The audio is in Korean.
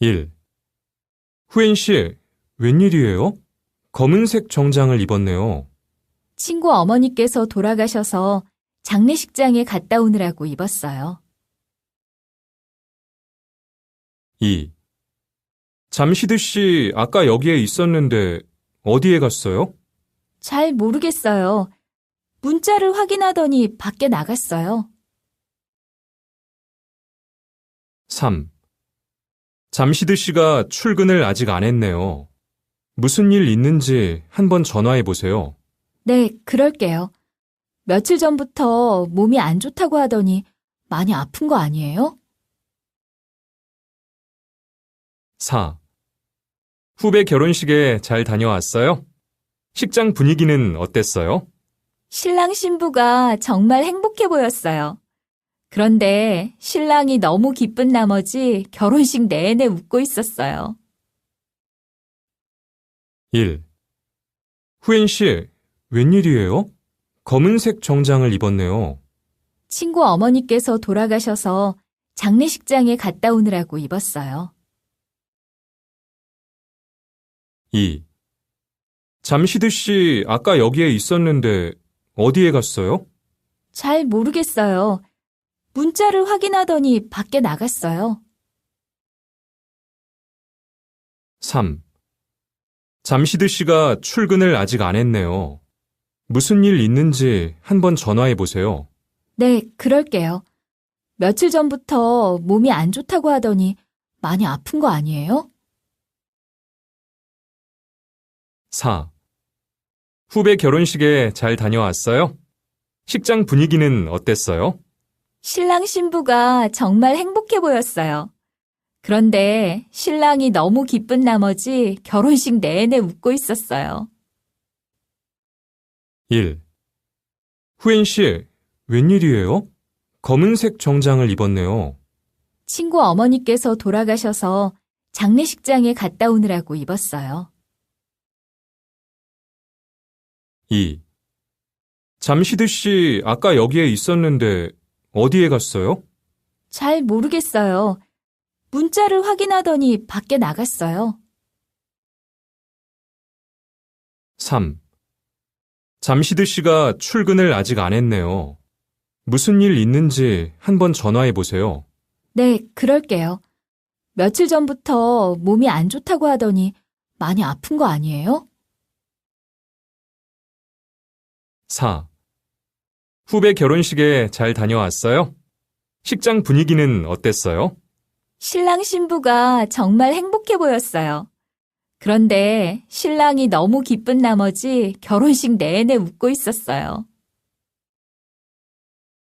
1. 후엔 씨, 웬일이에요? 검은색 정장을 입었네요. 친구 어머니께서 돌아가셔서 장례식장에 갔다 오느라고 입었어요. 2. 잠시드 씨, 아까 여기에 있었는데 어디에 갔어요? 잘 모르겠어요. 문자를 확인하더니 밖에 나갔어요. 3. 잠시드 씨가 출근을 아직 안 했네요. 무슨 일 있는지 한번 전화해 보세요. 네, 그럴게요. 며칠 전부터 몸이 안 좋다고 하더니 많이 아픈 거 아니에요? 4. 후배 결혼식에 잘 다녀왔어요? 식장 분위기는 어땠어요? 신랑 신부가 정말 행복해 보였어요. 그런데 신랑이 너무 기쁜 나머지 결혼식 내내 웃고 있었어요. 1. 후엔 씨, 웬일이에요? 검은색 정장을 입었네요. 친구 어머니께서 돌아가셔서 장례식장에 갔다 오느라고 입었어요. 2. 잠시드 씨, 아까 여기에 있었는데 어디에 갔어요? 잘 모르겠어요. 문자를 확인하더니 밖에 나갔어요. 3. 잠시드 씨가 출근을 아직 안 했네요. 무슨 일 있는지 한번 전화해 보세요. 네, 그럴게요. 며칠 전부터 몸이 안 좋다고 하더니 많이 아픈 거 아니에요? 4. 후배 결혼식에 잘 다녀왔어요? 식장 분위기는 어땠어요? 신랑 신부가 정말 행복해 보였어요. 그런데 신랑이 너무 기쁜 나머지 결혼식 내내 웃고 있었어요. 1. 후엔 씨, 웬일이에요? 검은색 정장을 입었네요. 친구 어머니께서 돌아가셔서 장례식장에 갔다 오느라고 입었어요. 2. 잠시드 씨, 아까 여기에 있었는데 어디에 갔어요? 잘 모르겠어요. 문자를 확인하더니 밖에 나갔어요. 3. 잠시드 씨가 출근을 아직 안 했네요. 무슨 일 있는지 한번 전화해 보세요. 네, 그럴게요. 며칠 전부터 몸이 안 좋다고 하더니 많이 아픈 거 아니에요? 4. 후배 결혼식에 잘 다녀왔어요? 식장 분위기는 어땠어요? 신랑 신부가 정말 행복해 보였어요. 그런데 신랑이 너무 기쁜 나머지 결혼식 내내 웃고 있었어요.